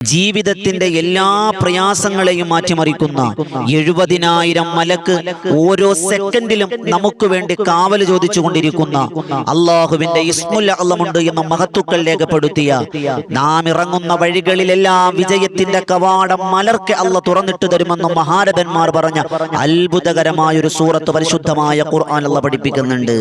ജീവിതത്തിന്റെ എല്ലാ പ്രയാസങ്ങളെയും മാറ്റിമറിക്കുന്ന എഴുപതിനായിരം മലക്ക് ഓരോ സെക്കൻഡിലും നമുക്ക് വേണ്ടി കാവൽ ചോദിച്ചുകൊണ്ടിരിക്കുന്ന അള്ളാഹുവിന്റെ ഇസ്മുൽ എന്ന മഹത്തുക്കൾ രേഖപ്പെടുത്തിയ നാം ഇറങ്ങുന്ന വഴികളിലെല്ലാം വിജയത്തിന്റെ കവാടം മലർക്ക് അല്ല തുറന്നിട്ട് തരുമെന്ന് മഹാരഥന്മാർ പറഞ്ഞ അത്ഭുതകരമായ ഒരു സൂറത്ത് പരിശുദ്ധമായ ഖുർആൻ അല്ല പഠിപ്പിക്കുന്നുണ്ട്.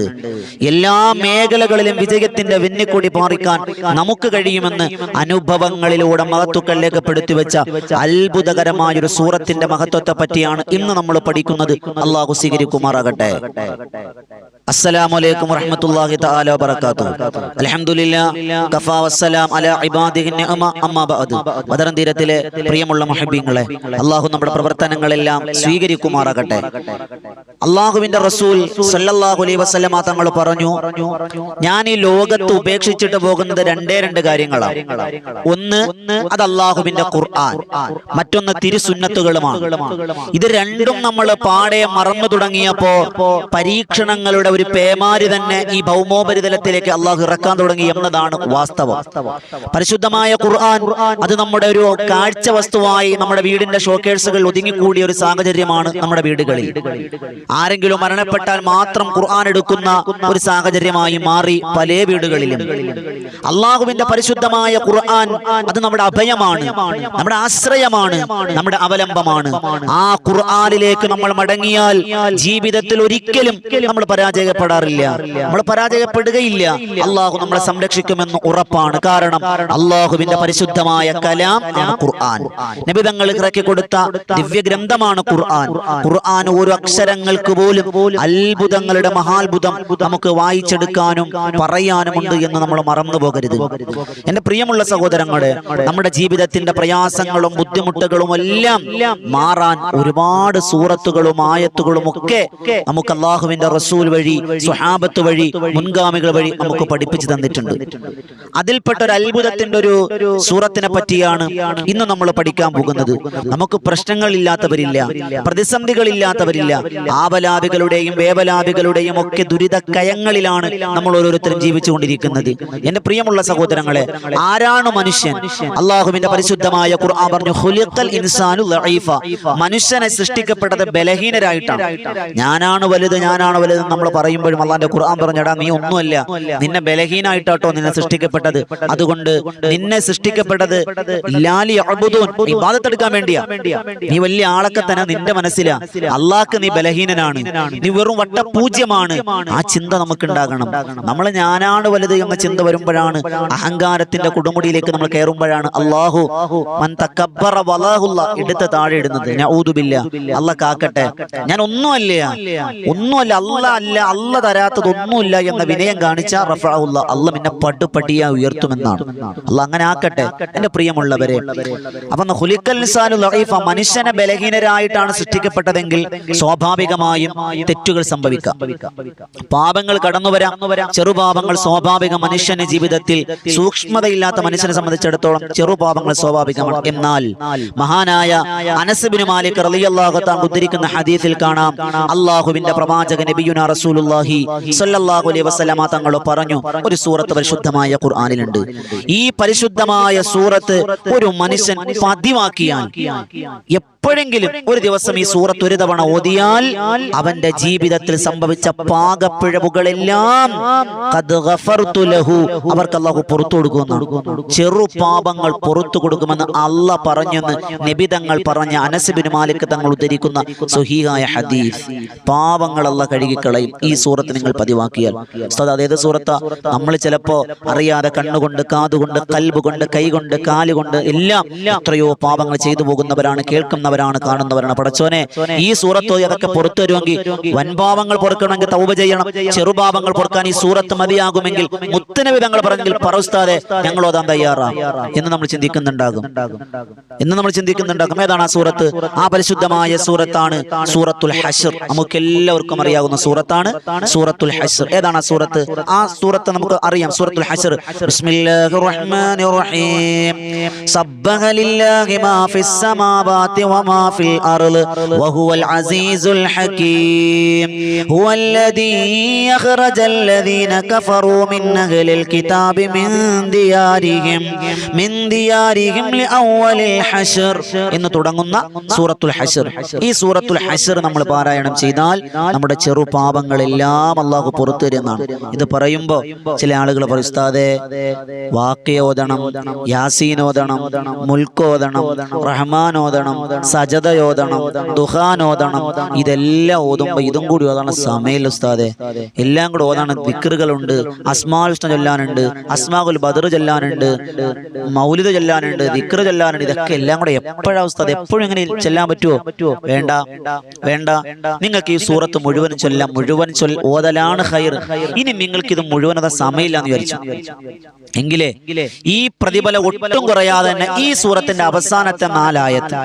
എല്ലാ മേഖലകളിലും വിജയത്തിന്റെ വെന്നിക്കൊടി പാറിക്കാൻ നമുക്ക് കഴിയുമെന്ന് അനുഭവങ്ങളിലൂടെ മഹത്തുക്കൾ രേഖപ്പെടുത്തി വെച്ച അത്ഭുതകരമായ ഒരു സൂറത്തിന്റെ മഹത്വത്തെ പറ്റിയാണ് ഇന്ന് നമ്മൾ പഠിക്കുന്നത്. അള്ളാഹു സ്വീകരിക്കുമാറാകട്ടെ. അസ്സലാമു അലൈക്കും വറഹ്മത്തുള്ളാഹി തആല വബറകാതുഹു. അൽഹംദുലില്ലാ കഫാ വസ്സലാം അലാ ഇബാദിഹി നിഅമ അമ്മാ ബഅദ്. ബദറൻ തീരത്തിലെ പ്രിയമുള്ള മുഹബ്ബീങ്ങളെ അള്ളാഹു നമ്മുടെ പ്രവർത്തനങ്ങളെല്ലാം സ്വീകരിക്കുമാറാകട്ടെ. അള്ളാഹുവിന്റെ റസൂൽ സല്ലല്ലാഹു അലൈഹി വസല്ലമ തങ്ങൾ പറഞ്ഞു ഞാൻ ഈ ലോകത്ത് ഉപേക്ഷിച്ചിട്ട് പോകുന്നത് രണ്ടേ രണ്ട് കാര്യങ്ങളാണ്. ഒന്ന് അത് അള്ളാഹുവിന്റെ ഖുർആൻ മറ്റൊന്ന് തിരുസുന്നത്തുകളുമാണ്. ഇത് രണ്ടും നമ്മൾ പാടെ മറന്നു തുടങ്ങിയപ്പോ പരീക്ഷണങ്ങളുടെ ഒരു പേമാരി തന്നെ ഈ ഭൗമോപരിതലത്തിലേക്ക് അള്ളാഹു ഇറക്കാൻ തുടങ്ങി എന്നതാണ് വാസ്തവം. പരിശുദ്ധമായ ഖുർആൻ അത് നമ്മുടെ ഒരു കാഴ്ച വസ്തുവായി നമ്മുടെ വീടിന്റെ ഷോക്കേഴ്സുകൾ ഒതുങ്ങിക്കൂടിയ ഒരു സാഹചര്യമാണ് നമ്മുടെ വീടുകളിൽ. ആരെങ്കിലും മരണപ്പെട്ടാൽ മാത്രം ഖുർആൻ എടുക്കുന്ന ഒരു സാഹചര്യമായി മാറി പല വീടുകളിലും. അള്ളാഹുവിന്റെ പരിശുദ്ധമായ ഖുർആൻ അത് നമ്മുടെ അഭയമാണ്. നമ്മുടെ ആശ്രയമാണ്. നമ്മുടെ അവലംബമാണ്. ആ ഖുർആാനിലേക്ക് നമ്മൾ മടങ്ങിയാൽ ജീവിതത്തിൽ ഒരിക്കലും നമ്മൾ പരാജയപ്പെടാറില്ല. നമ്മൾ പരാജയപ്പെടുകയില്ല. അള്ളാഹു നമ്മളെ സംരക്ഷിക്കുമെന്ന് ഉറപ്പാണ്. കാരണം അള്ളാഹുവിന്റെ പരിശുദ്ധമായ കലാം ആണ് ഖുർആൻ. നബിതങ്ങൾ ഇറക്കി കൊടുത്ത ദിവ്യ ഗ്രന്ഥമാണ് ഖുർആൻ. ഖുർആൻ ഓരോ അക്ഷരങ്ങൾക്ക് പോലും അത്ഭുതങ്ങളുടെ മഹാത്ഭുതം നമുക്ക് വായിച്ചെടുക്കാനും പറയാനുമുണ്ട് എന്ന് നമ്മൾ മറന്നു പോകരുത് എന്റെ പ്രിയമുള്ള സഹോദരങ്ങളെ നമ്മുടെ ജീവിതത്തിന്റെ പ്രയാസങ്ങളും ബുദ്ധിമുട്ടുകളും എല്ലാം മാറാൻ ഒരുപാട് സൂറത്തുകളും ആയത്തുകളും ഒക്കെ നമുക്ക് അള്ളാഹുവിന്റെ റസൂൽ വഴി സുഹാബത്ത് വഴി മുൻഗാമികൾ വഴി നമുക്ക് പഠിപ്പിച്ചു തന്നിട്ടുണ്ട്. അതിൽപ്പെട്ട ഒരു അത്ഭുതത്തിന്റെ ഒരു സൂറത്തിനെ പറ്റിയാണ് ഇന്ന് നമ്മൾ പഠിക്കാൻ പോകുന്നത്. നമുക്ക് പ്രശ്നങ്ങളില്ലാത്തവരില്ല പ്രതിസന്ധികളില്ലാത്തവരില്ല ആവലാപികളുടെയും വേവലാപികളുടെയും ഒക്കെ ദുരിത കയങ്ങളിലാണ് നമ്മൾ ഓരോരുത്തരും ജീവിച്ചുകൊണ്ടിരിക്കുന്നത്. എന്റെ പ്രിയമുള്ള സഹോദരങ്ങളെ ആരാണ് മനുഷ്യൻ? അള്ളാഹുവിന്റെ പരിശുദ്ധമായ ഖുർആൻ പറഞ്ഞു ഖുലിഖൽ ഇൻസാനു ലഈഫ. മനുഷ്യനെ സൃഷ്ടിക്കപ്പെട്ടത് ബലഹീനരായിട്ടാണ്. ഞാനാണ് വലുത് ഞാനാണ് വലുത് നമ്മൾ പറയുമ്പോഴും അള്ളാന്റെ ഖുർആൻ പറഞ്ഞടാ നീ ഒന്നുമല്ല. നിന്നെ ബലഹീനായിട്ടാട്ടോ നിന്നെ സൃഷ്ടിക്കപ്പെട്ടത്. അതുകൊണ്ട് നിന്നെ സൃഷ്ടിക്കപ്പെട്ടത് ലാലി ഇബാദത്ത് ഇബാദത്തെടുക്കാൻ വേണ്ടിയാ. നീ വലിയ ആളൊക്കെ തന്നെ നിന്റെ മനസ്സിലാ. അള്ളാഹ്ക്ക് നീ ബലഹീനനാണ്. നീ വെറും വട്ട പൂജ്യമാണ്. ആ ചിന്ത നമുക്ക് ഉണ്ടാകണം നമ്മൾ ഞാനാണ് വലുത് എന്ന ചിന്ത വരുമ്പോഴാണ് അഹങ്കാരത്തിന്റെ കൊടുമുടിയിലേക്ക് നമ്മൾ കയറുമ്പോഴാണ് അള്ളാഹു വലാഹുല്ല എടുത്ത് താഴെ ഇടുന്നത്. നഊദുബില്ല അല്ല കാക്കട്ടെ. ഞാൻ ഒന്നുമല്ല ഒന്നുമല്ല അല്ല അല്ല അല്ല തരാത്തത് ഒന്നുമില്ല എന്ന വിനയം കാണിച്ച റഫാഹുല്ല അല്ല പിന്നെ പട്ടുപട്ടിയാ ഉയർത്തുമെന്നാണ്. അല്ല അങ്ങനെ ആക്കട്ടെ എന്റെ പ്രിയമുള്ളവരെ. അപ്പൊ മനുഷ്യനെ ബലഹീനരായിട്ടാണ് സൃഷ്ടിക്കപ്പെട്ടതെങ്കിൽ സ്വാഭാവികമായും തെറ്റുകൾ സംഭവിക്കാം. പാപങ്ങൾ കടന്നു വരാം. ചെറുപാപങ്ങൾ സ്വാഭാവിക മനുഷ്യന്റെ ജീവിതത്തിൽ സൂക്ഷ്മതയില്ലാത്ത മനുഷ്യനെ സംബന്ധിച്ചിടത്തോളം ചെറുപാപങ്ങൾ സ്വാഭാവികമാണ്. എന്നാൽ മഹാനായ അനസബിന് മാലിക് റളിയല്ലാഹു താൻ ഉദ്ധരിക്കുന്ന ഹദീസിൽ കാണാം. അള്ളാഹുവിന്റെ പ്രവാചക നബിയുന റസൂലുള്ളാഹി സല്ലല്ലാഹു അലൈഹി വസല്ലമ തങ്ങൾ പറഞ്ഞു ഒരു സൂറത്ത് പരിശുദ്ധമായ ഖുർആനിലുണ്ട്. ഈ പരിശുദ്ധമായ സൂറത്ത് ഒരു മനുഷ്യൻ പതിവാക്കിയാൽ എപ്പോഴെങ്കിലും ഒരു ദിവസം ഈ സൂറത്ത് ഒരു തവണ ഓതിയാൽ അവന്റെ ജീവിതത്തിൽ സംഭവിച്ച പാകപ്പിഴവുകളെല്ലാം അവർക്ക് അല്ലാഹു പുറത്തു കൊടുക്കുന്നു. ചെറു പാപങ്ങൾ പുറത്തു കൊടുക്കുമെന്ന് അല്ല പറഞ്ഞെന്ന് നിബിതങ്ങൾ പറഞ്ഞ അനസബിന് മാലിക് തങ്ങൾ ഉദ്ധരിക്കുന്ന സുഹീഹായ ഹദീസ്. പാപങ്ങൾ അല്ല കഴുകിക്കളയും. ഈ സൂറത്ത് നിങ്ങൾ പതിവാക്കിയാൽ. അതേത് സൂറത്ത? നമ്മൾ ചിലപ്പോ അറിയാതെ കണ്ണുകൊണ്ട് കാതുകൊണ്ട് കൽബ് കൊണ്ട് കൈകൊണ്ട് കാലുകൊണ്ട് എല്ലാം എത്രയോ പാപങ്ങൾ ചെയ്തു പോകുന്നവരാണ്. കേൾക്കുന്നവരാണ് കാണുന്നവരാണ് പടച്ചോനെ ഈ സൂറത്ത് അതൊക്കെ പുറത്തു വരുമെങ്കിൽ വൻപാവങ്ങൾ പൊറുക്കണമെങ്കിൽ തൗബ ചെയ്യണം. ചെറുഭാവങ്ങൾ പൊറുക്കാൻ ഈ സൂറത്ത് മതിയാകുമെങ്കിൽ മുത്തനവി തങ്ങൾ പറഞ്ഞെങ്കിൽ പറസ്താതെ ഞങ്ങൾ ഓതാൻ തയ്യാറാ എന്ന് നമ്മൾ ചിന്തിക്കുന്നുണ്ടാകും. എന്ന് നമ്മൾ ചിന്തിക്കുന്നുണ്ടാകും. ഏതാണ് ആ സൂറത്ത്? ആ പരിശുദ്ധമായ സൂറത്താണ് സൂറത്തുൽ ഹഷർ നമുക്ക് എല്ലാവർക്കും അറിയാവുന്ന സൂറത്താണ് സൂറത്തുൽ ഹഷർ ഏതാണ് ആ സൂറത്ത്? ആ സൂറത്ത് നമുക്ക് അറിയാം. സൂറത്തുൽ ഹഷർ ബിസ്മില്ലാഹിർ റഹ്മാനിർ റഹീം. സബ്ബഹ ലില്ലാഹി മാ ഫിസ് സമാവാതി വ وما في الأرض وهو العزيز الحكيم هو الذي أخرج الذين كفروا من أهل الكتاب من ديارهم من ديارهم لأول الحشر എന്ന് തുടങ്ങുന്ന സൂറത്തുൽ ഹഷർ ഈ സൂറത്തുൽ ഹഷർ നമ്മൾ പാരായണം ചെയ്താൽ നമ്മുടെ ചെറു പാപങ്ങളെല്ലാം അള്ളാഹു പുറത്തു തരുന്നതാണ് ഇത് പറയുമ്പോ ചില ആളുകൾ പറയും ഉസ്താദേ വാക്യോദണം യാസീനോദണം മുൽക്കോദണം റഹ്മാനോദണം സജതയോദണം ദുഹാനോദണം ഇതെല്ലാം ഓതുമ്പോ ഇതും കൂടി ഓതാണ്. സമയം ഉസ്താദെ. എല്ലാം കൂടി ഓതാണ്. ദിക്കറുകളുണ്ട് അസ്മാൽ ഉഷ്ണ ചൊല്ലാനുണ്ട്. അസ്മാകുൽ ബദർ ചൊല്ലാനുണ്ട്. മൗലിദ് ചൊല്ലാനുണ്ട്. ദിക്കർ ചൊല്ലാനുണ്ട്. ഇതൊക്കെ എല്ലാം കൂടെ എപ്പോഴാ ഉസ്താദ്? എപ്പോഴും ഇങ്ങനെ ചെല്ലാൻ പറ്റുമോ വേണ്ട. വേണ്ട. നിങ്ങൾക്ക് ഈ സൂറത്ത് മുഴുവൻ ചൊല്ലാം. മുഴുവൻ ചൊൽ ഓതലാണ് ഹൈർ ഇനി നിങ്ങൾക്ക് ഇത് മുഴുവൻ അത് സമയമില്ല എന്ന് വിചാരിച്ചു. എങ്കിലേ ഈ പ്രതിഫലം ഒട്ടും കുറയാതെ തന്നെ ഈ സൂറത്തിന്റെ അവസാനത്തെ നാലായത്ത്.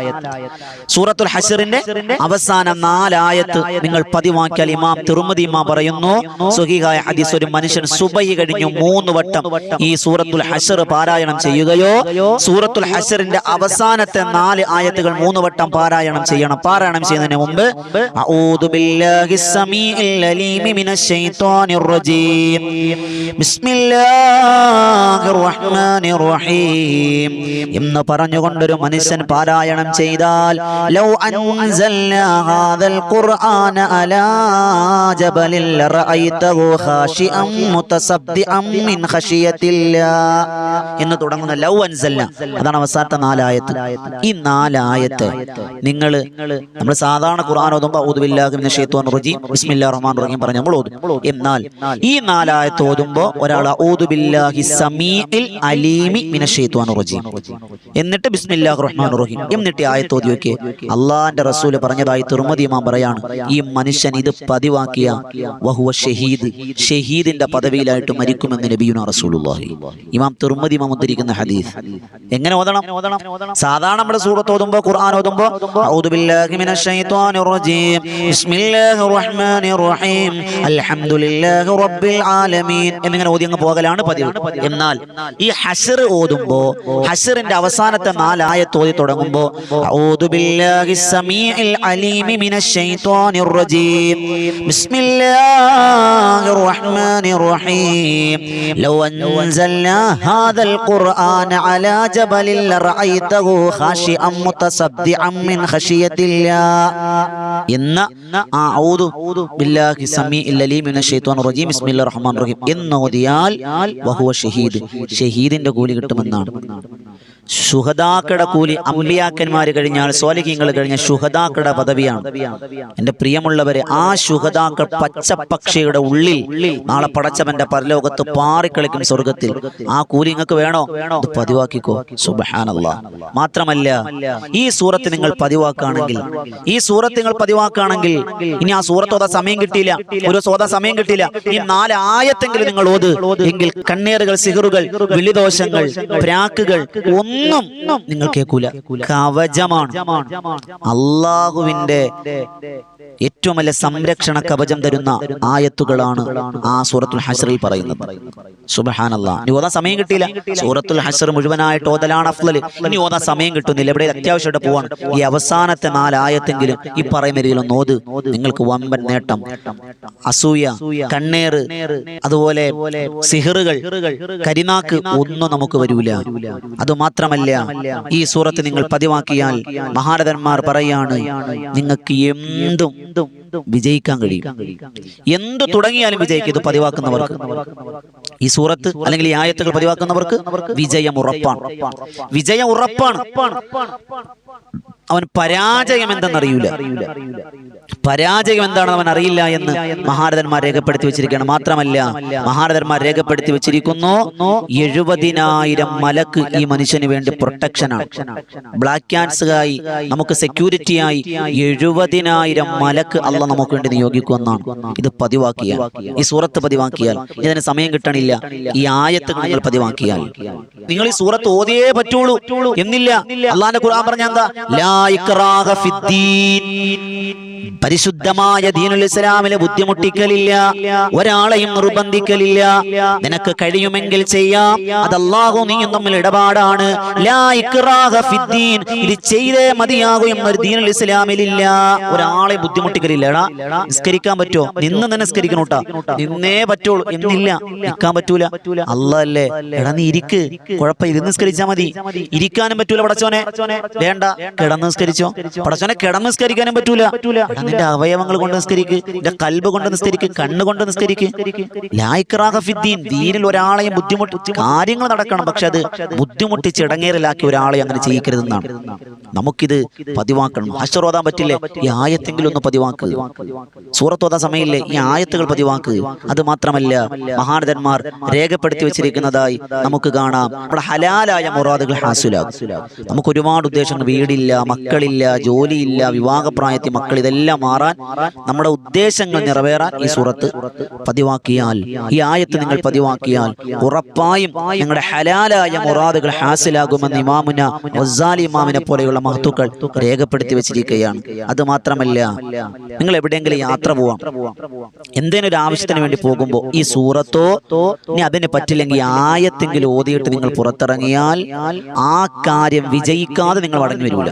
സൂറത്തുൽ ഹസിറിന്റെ അവസാനം നാലായത്ത് നിങ്ങൾ പതിവാക്കിയാൽ ഇമാം തിരുമതി ഇമാം പറയുന്നു സുഹിഹായ ഹദീസ് ഒരു മനുഷ്യൻ സുബൈ കഴിഞ്ഞു മൂന്ന് വട്ടം ഈ സൂറത്തുൽ ഹസർ പാരായണം ചെയ്യുകയോ സൂറത്തുൽ ഹസറിന്റെ അവസാനത്തെ നാല് ആയത്തുകൾ മൂന്ന് വട്ടം പാരായണം ചെയ്യണം. പാരായണം ചെയ്യുന്നതിന് മുമ്പ് എന്ന് പറഞ്ഞുകൊണ്ടൊരു മനുഷ്യൻ പാരായണം ചെയ്താൽ ലൗ അൻസൽനാ ഹാദൽ ഖുർആന അലാ ജബലിൽ ലറഅയ്തഹു ഖാശിഅൻ മുതസദ്ദിഅൻ മിൻ ഖശിയത്തില്ലാ എന്ന് തുടങ്ങുന്ന ലൗ അൻസൽന അതാണ് അവസാനത്തെ നാലായത്ത്. ഈ നാലായത്ത് നിങ്ങൾ നമ്മൾ സാധാരണ ഖുർആൻ ഓതുമ്പോൾ ഔദു ബില്ലാഹി മിനശ് ശൈത്വാനിർ റജീം ബിസ്മില്ലാഹിർ റഹ്മാനിർ റഹീം പറഞ്ഞ് നമ്മൾ ഓതും. എന്നാൽ ഈ നാലായത്ത് ഓതുമ്പോൾ ഒരാൾ ഔദു ബില്ലാഹി സമീഇൽ അലീമി മിന ശൈത്വാനിർ റജീം. എന്നിട്ട് ബിസ്മില്ലാഹിർ റഹ്മാനിർ റഹീം. എന്നിട്ട് ആയത്ത് ഓതി വെക്കേ അള്ളാന്റെ റസൂൽ പറഞ്ഞതായി തുറമതി ഇമാം പറയാണ്. ഈ മനുഷ്യൻ ഇത് പതിവാക്കിയ വഹുവ ഷഹീദ്. ഷഹീദിന്റെ പദവിയിലായിട്ട് മരിക്കുമെന്ന് നബിയുന റസൂലുള്ളാഹി. ഇമാം തുറമതി ഇമാം ഉദ്ധരിക്കുന്ന ഹദീസ്. എങ്ങനെ ഓതണം? സാധാരണ നമ്മുടെ സൂറത്ത് ഓതുമ്പോ ഖുർആൻ ഓതുമ്പോ ഔദു ബില്ലാഹി മിനശ് ശൈത്വാനിർ റജീം. ബിസ്മില്ലാഹിർ റഹ്മാനിർ റഹീം. അൽഹംദുലില്ലാഹി റബ്ബിൽ ആലമീൻ. എന്നിങ്ങനെ ഓതി അങ്ങ് പോകലാണ് പതിവ്. എന്നാൽ ഈ ഹഷർ ഓതുമ്പോ ഹഷറിന്റെ അവസാനത്തെ നാലായ തോതി തുടങ്ങുമ്പോ അഊദു العليم من الشيطان الرجيم بسم റജീം ബിസ്മില്ലാഹിർ റഹ്മാനിർ റഹീം ലൗ هذا ഹാദൽ ഖുർആന അലാ لرأيته ലറഅയ്തഹു متصدعا من മിൻ الله إن أعوذ بالله ബില്ലാഹി العليم അലീം الشيطان الرجيم റജീം ബിസ്മില്ലാഹിർ റഹ്മാനിർ റഹീം إنه ديال وهو ഷഹീദ് ഷഹീദിന്റെ കൂലി കിട്ടുമെന്നാണ് ശുഹദാക്കയുടെ കൂലി അമ്പിയാക്കന്മാര് കഴിഞ്ഞാൽ സ്വാലിഹ്യങ്ങൾ കഴിഞ്ഞ ശുഹദാക്കട പദവിയാണ്. എന്റെ പ്രിയമുള്ളവരെ ആ ശുഹദാക്കൾ പച്ചപ്പക്ഷിയുടെ ഉള്ളിൽ നാളെ പടച്ചവന്റെ പരലോകത്ത് പാറിക്കളിക്കും സ്വർഗത്തിൽ ആ കൂലി നിങ്ങൾക്ക് വേണോ? പതിവാക്കിക്കോ. സുബഹാനല്ല. മാത്രമല്ല ഈ സൂറത്ത് നിങ്ങൾ പതിവാക്കുകയാണെങ്കിൽ ഈ സൂറത്ത് നിങ്ങൾ പതിവാക്കുകയാണെങ്കിൽ ഇനി ആ സൂറത്ത് ഓതാ സമയം കിട്ടിയില്ല ഒരു സോതാ സമയം കിട്ടിയില്ല ഈ നാല് ആയത്തെങ്കിലും നിങ്ങൾ ഓത്. എങ്കിൽ കണ്ണേറുകൾ സിഹറുകൾ വിളിദോഷങ്ങൾ പ്രാക്കുകൾ ഒന്നും നിങ്ങൾ കേൾക്കൂല. കവചമാണ്. അള്ളാഹുവിന്റെ ഏറ്റവും വലിയ സംരക്ഷണ കവചം തരുന്ന ആയത്തുകളാണ് ആ സൂറത്തുൽ ഹസറിൽ പറയുന്നത്. സുബഹാനല്ല. ഇനി ഓതാ സമയം കിട്ടിയില്ല. സൂറത്തുൽ ഹസർ മുഴുവനായിട്ട് ഓതലാണ് അഫ്ലൽ ഇനി ഓതാൻ സമയം കിട്ടുന്നില്ല. ഇവിടെ അത്യാവശ്യമായിട്ട് പോവാണ്. ഈ അവസാനത്തെ നാലായത്തെങ്കിലും ഈ പറയുന്ന രീതിയിൽ ഓത്. നിങ്ങൾക്ക് വമ്പൻ നേട്ടം അസൂയ കണ്ണേറ് അതുപോലെ സിഹറുകൾ കരിനാക്ക് ഒന്നും നമുക്ക് വരൂല. അത് മാത്രമല്ല ഈ സൂറത്ത് നിങ്ങൾ പതിവാക്കിയാൽ മഹാരഥന്മാർ പറയാണ് നിങ്ങൾക്ക് എന്തും വിജയിക്കാൻ കഴിയും. എന്ത് തുടങ്ങിയാലും വിജയിക്കും ഇത് പതിവാക്കുന്നവർക്ക്. ഈ സൂറത്ത് അല്ലെങ്കിൽ ഈ ആയത്തുകൾ പതിവാക്കുന്നവർക്ക് വിജയം ഉറപ്പാണ്. വിജയം ഉറപ്പാണ്. അവൻ പരാജയം എന്തെന്നറിയൂല. പരാജയം എന്താണെന്ന് അവൻ അറിയില്ല എന്ന് മഹാരഥന്മാർ രേഖപ്പെടുത്തി വെച്ചിരിക്കുകയാണ്. മാത്രമല്ല മഹാരഥന്മാർ രേഖപ്പെടുത്തി വെച്ചിരിക്കുന്നു എഴുപതിനായിരം മലക്ക് ഈ മനുഷ്യന് വേണ്ടി പ്രൊട്ടക്ഷനാണ് ബ്ലാക്ക് ക്യാൻസുകായി നമുക്ക് സെക്യൂരിറ്റിയായി എഴുപതിനായിരം മലക്ക് അല്ല നമുക്ക് വേണ്ടി നിയോഗിക്കുമെന്നാണ് ഇത് പതിവാക്കിയ ഈ സൂറത്ത് പതിവാക്കിയാൽ. ഇതിന് സമയം കിട്ടണില്ല. ഈ ആയത്ത് നിങ്ങൾ പതിവാക്കിയാൽ. നിങ്ങൾ ഈ സൂറത്ത് ഓതിയേ പറ്റുള്ളൂ. എന്നില്ല. അള്ളാന്റെ ഖുർആൻ പറഞ്ഞ എന്താ? ലാ ഇക്റാഹ ഫിദ്ദീൻ. പരിശുദ്ധമായ ദീനുൽ ഇസ്ലാമിലെ ബുദ്ധിമുട്ടിക്കലില്ല. ഒരാളെയും നിർബന്ധിക്കലില്ല. നിനക്ക് കഴിയുമെങ്കിൽ ചെയ്യാം. അത് അല്ലാഹു നീയും തമ്മിൽ ഇടപാടാണ്. ഇത് ചെയ്തേ മതിയാകൂ എന്നൊരു ദീനുൽ ഇസ്ലാമിലില്ല. ഒരാളെ ബുദ്ധിമുട്ടിക്കലില്ല. എടാ നിസ്കരിക്കാൻ പറ്റുമോ നിന്ന് തന്നെ നിസ്കരിക്കണോട്ടാ നിന്നേ പറ്റുള്ളൂ. എന്നില്ല നിൽക്കാൻ പറ്റൂല. അല്ലേ? എടാ നീ ഇരിക്ക്. കുഴപ്പം ഇരുന്ന് നിസ്കരിച്ചാ മതി. ഇരിക്കാനും പറ്റൂല പടച്ചോനെ. വേണ്ട. കിടന്ന് നിസ്കരിച്ചോ. പടച്ചോനെ കിടന്ന് നിസ്കരിക്കാനും പറ്റൂല. നിന്റെ അവയവങ്ങൾ കൊണ്ട് നിസ്കരിക്ക് നിന്റെ കൽബ് കൊണ്ട് നിസ്കരിക്ക് കണ്ണുകൊണ്ട് നിസ്കരിക്ക്. ലായിക്രാഹ ഫിദ്ദീൻ ദീനിൽ ഒരാളെ ബുദ്ധിമുട്ടി കാര്യങ്ങൾ നടക്കണം. പക്ഷെ അത് ബുദ്ധിമുട്ടി ചിടങ്ങേറിലാക്കി ഒരാളെ അങ്ങനെ ചെയ്യിക്കരുതെന്നാണ്. നമുക്കിത് പതിവാക്കണം. ഓതാൻ പറ്റില്ലേ? ഈ ആയത്തെങ്കിലും ഒന്ന് പതിവാക്ക്. സൂറത്ത് ഓതാൻ സമയമില്ലേ? ഈ ആയത്തുകൾ പതിവാക്ക്. അത് മാത്രമല്ല മഹാനന്മാർ രേഖപ്പെടുത്തി വെച്ചിരിക്കുന്നതായി നമുക്ക് കാണാം. നമ്മുടെ ഹലാലായ മുറാദുകൾ ഹാസുലാകും നമുക്ക് ഒരുപാട് ഉദ്ദേശങ്ങൾ. വീടില്ല മക്കളില്ല ജോലിയില്ല വിവാഹപ്രായത്തിൽ മക്കൾ ഇതെല്ലാം മാറാൻ നമ്മുടെ ഉദ്ദേശങ്ങൾ നിറവേറാൻ ഈ സൂറത്ത് പതിവാക്കിയാൽ ഈ ആയത്ത് നിങ്ങൾ പതിവാക്കിയാൽ ഉറപ്പായും നിങ്ങളുടെ ഹലാലായ മുറാദുകൾ ഹാസിലാകുമെന്ന് ഇമാമുന വസാലി ഇമാമിനെ പോലെയുള്ള മഹത്തുക്കൾ രേഖപ്പെടുത്തി വെച്ചിരിക്കുകയാണ്. അത് മാത്രമല്ല നിങ്ങൾ എവിടെയെങ്കിലും യാത്ര പോവാം. എന്തേലും ഒരു ആവശ്യത്തിന് വേണ്ടി പോകുമ്പോൾ ഈ സൂറത്തോ ഇനി അതിന് പറ്റില്ലെങ്കിൽ ആയത്തെങ്കിലും ഓതിയിട്ട് നിങ്ങൾ പുറത്തിറങ്ങിയാൽ ആ കാര്യം വിജയിക്കാതെ നിങ്ങൾ മടങ്ങി വരില്ല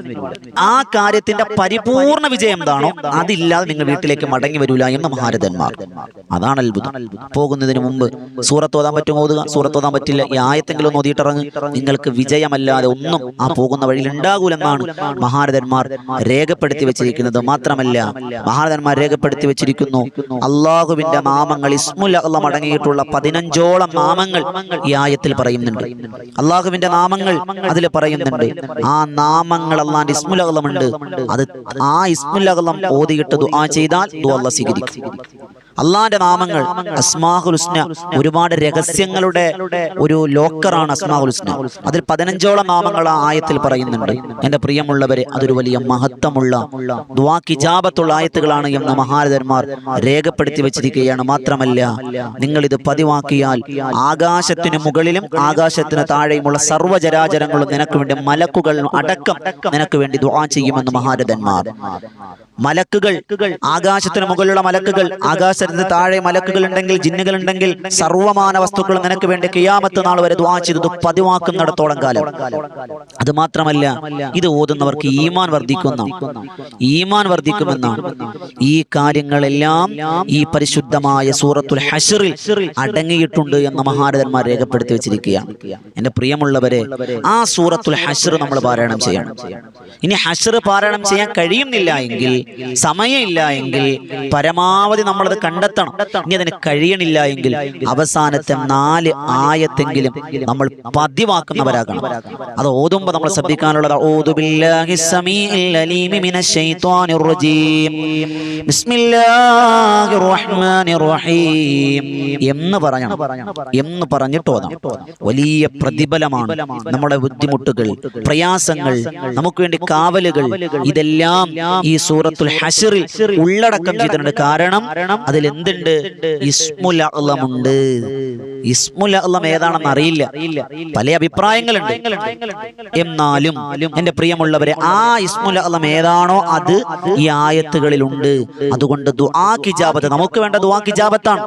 ആ കാര്യത്തിന്റെ പരിപൂർണ വിജയം എന്താണോ അതില്ലാതെ നിങ്ങൾ വീട്ടിലേക്ക് മടങ്ങി വരൂല എന്ന് മഹാരഥന്മാർ. അതാണ് അത്ഭുതം. പോകുന്നതിന് മുമ്പ് സൂറത്ത് ഓതാൻ പറ്റും ഓതുക? സൂറത്ത് ഓതാൻ പറ്റില്ല. ഈ ആയത്തെങ്കിലും ഒന്ന് ഓതിയിട്ടിറങ്ങി. നിങ്ങൾക്ക് വിജയമല്ലാതെ ഒന്നും ആ പോകുന്ന വഴിയിൽ ഉണ്ടാകൂലെന്നാണ് മഹാരഥന്മാർ രേഖപ്പെടുത്തി വെച്ചിരിക്കുന്നത്. മാത്രമല്ല മഹാരഥന്മാർ രേഖപ്പെടുത്തി വെച്ചിരിക്കുന്നു അള്ളാഹുവിന്റെ നാമങ്ങൾ ഇസ്മുൽ അള്ളം അടങ്ങിയിട്ടുള്ള പതിനഞ്ചോളം നാമങ്ങൾ ഈ ആയത്തിൽ പറയുന്നുണ്ട്. അള്ളാഹുവിന്റെ നാമങ്ങൾ അതിൽ പറയുന്നുണ്ട് ആ നാമങ്ങൾ അള്ളാന്റെ ഇസ്മുൽ അകലമുണ്ട് അത് ആ ഇസ്മുൽ അള്ളം ഓതിയിട്ട് ദുആ ചെയ്താൽ ദുആ അല്ലാഹ് സ്വീകരിക്കും. അള്ളാന്റെ നാമങ്ങൾ അസ്മാഹുൽ ഹുസ്ന ഒരുപാട് രഹസ്യങ്ങളുടെ ഒരു ലോക്കറാണ് അസ്മാഹുൽ ഹുസ്ന. അതിൽ പതിനഞ്ചോളം നാമങ്ങൾ ആ ആയത്തിൽ പറയുന്നുണ്ട്. എന്റെ പ്രിയമുള്ളവരെ അതൊരു വലിയ മഹത്വമുള്ള ദ്വാ കിജാബത്തുള്ള ആയത്തുകളാണ് എന്ന് മഹാരഥന്മാർ രേഖപ്പെടുത്തി വെച്ചിരിക്കുകയാണ്. മാത്രമല്ല നിങ്ങൾ ഇത് പതിവാക്കിയാൽ ആകാശത്തിന് മുകളിലും ആകാശത്തിന് താഴെയുമുള്ള സർവചരാചരങ്ങളും നിനക്ക് വേണ്ടി മലക്കുകൾ അടക്കം നിനക്ക് വേണ്ടി ദ്വാ ചെയ്യുമെന്ന് മഹാരഥന്മാർ. മലക്കുകൾ ആകാശത്തിന് മുകളിലുള്ള മലക്കുകൾ ആകാശത്തിന് താഴെ മലക്കുകൾ ഉണ്ടെങ്കിൽ ജിന്നുകൾ ഉണ്ടെങ്കിൽ സർവമാന വസ്തുക്കൾ നിനക്ക് വേണ്ടി കിയാമത്ത് നാൾ വരെ ദ്വാ ചെയ്തത് പതിവാക്കുന്നിടത്തോളം കാലം. അത് മാത്രമല്ല ഇത് ഓതുന്നവർക്ക് ഈമാൻ വർദ്ധിക്കുന്ന. ഈമാൻ വർദ്ധിക്കുമെന്നാണ് ഈ കാര്യങ്ങളെല്ലാം ഈ പരിശുദ്ധമായ സൂറത്തുൽ ഹഷറിൽ അടങ്ങിയിട്ടുണ്ട് എന്ന് മഹാരഥന്മാർ രേഖപ്പെടുത്തി വെച്ചിരിക്കുകയാണ് എന്റെ പ്രിയമുള്ളവരെ ആ സൂറത്തുൽ ഹഷർ നമ്മൾ പാരായണം ചെയ്യണം. ഇനി ഹഷർ പാരായണം ചെയ്യാൻ കഴിയുന്നില്ല എങ്കിൽ സമയമില്ല എങ്കിൽ പരമാവധി നമ്മളത് കണ്ടെത്തണം. ഇനി അതിന് കഴിയണില്ല എങ്കിൽ അവസാനത്തെ നാല് ആയത്തെങ്കിലും നമ്മൾ പതിവാക്കുന്നവരാകണം. അത് ഓതുമ്പോൾ നമ്മൾ ശ്രദ്ധിക്കാനുള്ളത് റജീം. റഹീം എന്ന് പറയണം. എന്ന് പറഞ്ഞിട്ട് വലിയ പ്രതിഫലമാണ് നമ്മുടെ ബുദ്ധിമുട്ടുകൾ പ്രയാസങ്ങൾ നമുക്ക് വേണ്ടി കാവലുകൾ ഇതെല്ലാം ഈ സൂറത്തുൽ ഹഷറിൽ ഉള്ളടക്കം ചെയ്തിട്ടുണ്ട്. കാരണം എന്തുണ്ട് ഇസ്മുൽ അള്ളമുണ്ട് ഇസ്മുൽ ഏതാണെന്ന് അറിയില്ല. പല അഭിപ്രായങ്ങളുണ്ട്. എന്നാലും എന്റെ പ്രിയമുള്ളവരെ ആ ഇസ്മുൽ ഏതാണോ അത് ഈ ആയത്തുകളിലുണ്ട്. അതുകൊണ്ട് ദുആ കിജാബത്ത് നമുക്ക് വേണ്ട ദുആ കിജാബത്താണ്.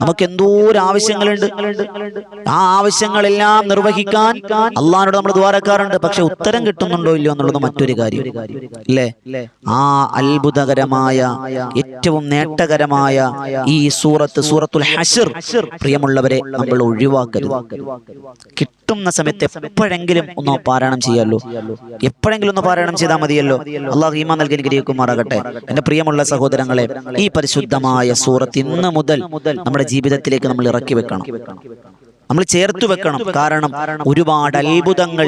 നമുക്ക് എന്തോരം ആവശ്യങ്ങളുണ്ട്. ആ ആവശ്യങ്ങളെല്ലാം നിർവഹിക്കാൻ അള്ളഹാനോട് നമ്മൾ ദ്വാരക്കാറുണ്ട്. പക്ഷെ ഉത്തരം കിട്ടുന്നുണ്ടോ ഇല്ലയോ എന്നുള്ളത് മറ്റൊരു കാര്യം. അല്ലേ? ആ അത്ഭുതകരമായ ഏറ്റവും നേട്ടകരമായ ഈ സൂറത്ത് സൂറത്തുൽ ഹഷർ പ്രിയമുള്ളവരെ നമ്മൾ ഒഴിവാക്കരുത്. കിട്ടുന്ന സമയത്ത് എപ്പോഴെങ്കിലും ഒന്ന് പാരായണം ചെയ്യാലോ. എപ്പോഴെങ്കിലും ഒന്ന് പാരായണം ചെയ്താൽ മതിയല്ലോ. അള്ളാഹു ഈമാ നൽകി അനുഗ്രഹിക്കുമാറാകട്ടെ. എന്റെ പ്രിയമുള്ള സഹോദരങ്ങളെ ഈ പരിശുദ്ധമായ സൂറത്ത് ഇന്ന് മുതൽ നമ്മുടെ ജീവിതത്തിലേക്ക് നമ്മൾ ഇറക്കി വെക്കണം. നമ്മൾ ചേർത്ത് വെക്കണം. കാരണം ഒരുപാട് അത്ഭുതങ്ങൾ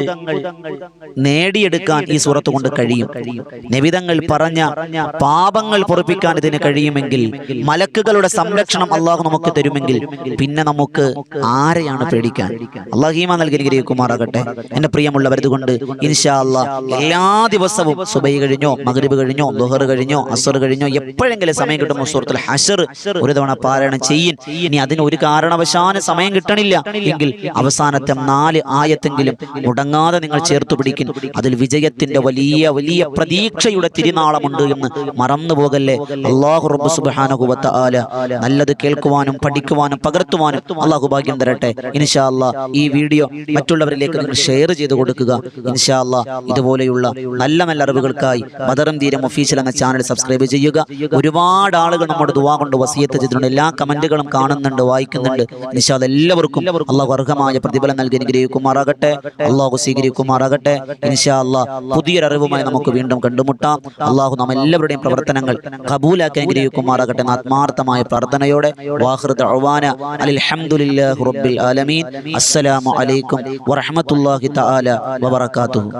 നേടിയെടുക്കാൻ ഈ സൂറത്ത് കൊണ്ട് കഴിയും. നബിതങ്ങൾ പറഞ്ഞ പാപങ്ങൾ പൊറപ്പിക്കാൻ ഇതിന് കഴിയുമെങ്കിൽ മലക്കുകളുടെ സംരക്ഷണം അള്ളാഹു നമുക്ക് തരുമെങ്കിൽ പിന്നെ നമുക്ക് ആരെയാണ് പേടിക്കാൻ? അള്ളാഹീമ നൽകി കുമാറാകട്ടെ എന്റെ പ്രിയമുള്ളവരത് കൊണ്ട് ഇൻഷാ അല്ലാ എല്ലാ ദിവസവും സുബൈ കഴിഞ്ഞോ മഗ്രിബ് കഴിഞ്ഞോ ദുഹർ കഴിഞ്ഞോ അസർ കഴിഞ്ഞോ എപ്പോഴെങ്കിലും സമയം കിട്ടുമ്പോൾ സുഹൃത്തുൽ ഹഷർ ഒരു തവണ പാരായണം ചെയ്യും. ഇനി അതിന് ഒരു കാരണവശാന സമയം കിട്ടണില്ല. എങ്കിൽ അവസാനത്തെ നാല് ആയത്തെങ്കിലും മുടങ്ങാതെ നിങ്ങൾ ചേർത്തു പിടിക്കും. അതിൽ വിജയത്തിന്റെ വലിയ വലിയ പ്രതീക്ഷയുടെ തിരുനാളമുണ്ട് എന്ന് മറന്നു പോകല്ലേ? അള്ളാഹു റബ്ബ് സുബ്ഹാനഹു ആല നല്ലത് കേൾക്കുവാനും പഠിക്കുവാനും പകർത്തുവാനും അള്ളാഹു ഭാഗ്യം തരട്ടെ. ഇൻഷാ അല്ലാ ഈ വീഡിയോ മറ്റുള്ളവരിലേക്ക് നിങ്ങൾ ഷെയർ ചെയ്ത് കൊടുക്കുക. ഇൻഷാ അല്ലാ ഇതുപോലെയുള്ള നല്ല നല്ല അറിവുകൾക്കായി മദറും തീരം ഒഫീഷ്യൽ എന്ന ചാനൽ സബ്സ്ക്രൈബ് ചെയ്യുക. ഒരുപാട് ആളുകൾ നമ്മുടെ ദുവാ കൊണ്ട് വസിയത്ത് ചെയ്തിട്ടുണ്ട്. എല്ലാ കമന്റുകളും കാണുന്നുണ്ട് വായിക്കുന്നുണ്ട്. നിശാദ് എല്ലാവർക്കും അള്ളാഹു അർഹമായ പ്രതിഫലം നൽകി അനുഗ്രഹിക്കുമാറാകട്ടെ. അള്ളാഹു സ്വീകരിക്കുമാറാകട്ടെ. ഇൻഷാ അല്ലാ പുതിയൊരറിവുമായി നമുക്ക് വീണ്ടും കണ്ടുമുട്ടാം. അള്ളാഹു നാം എല്ലാവരുടെയും പ്രവർത്തനങ്ങൾ കബൂലാക്കി അനുഗ്രഹിക്കുമാറാകട്ടെ എന്ന ആത്മാർത്ഥമായ പ്രാർത്ഥനയോടെ അസ്സലാമു അലൈക്കും വറഹ്മത്തുള്ളാഹി തആല വബറകാതുഹു.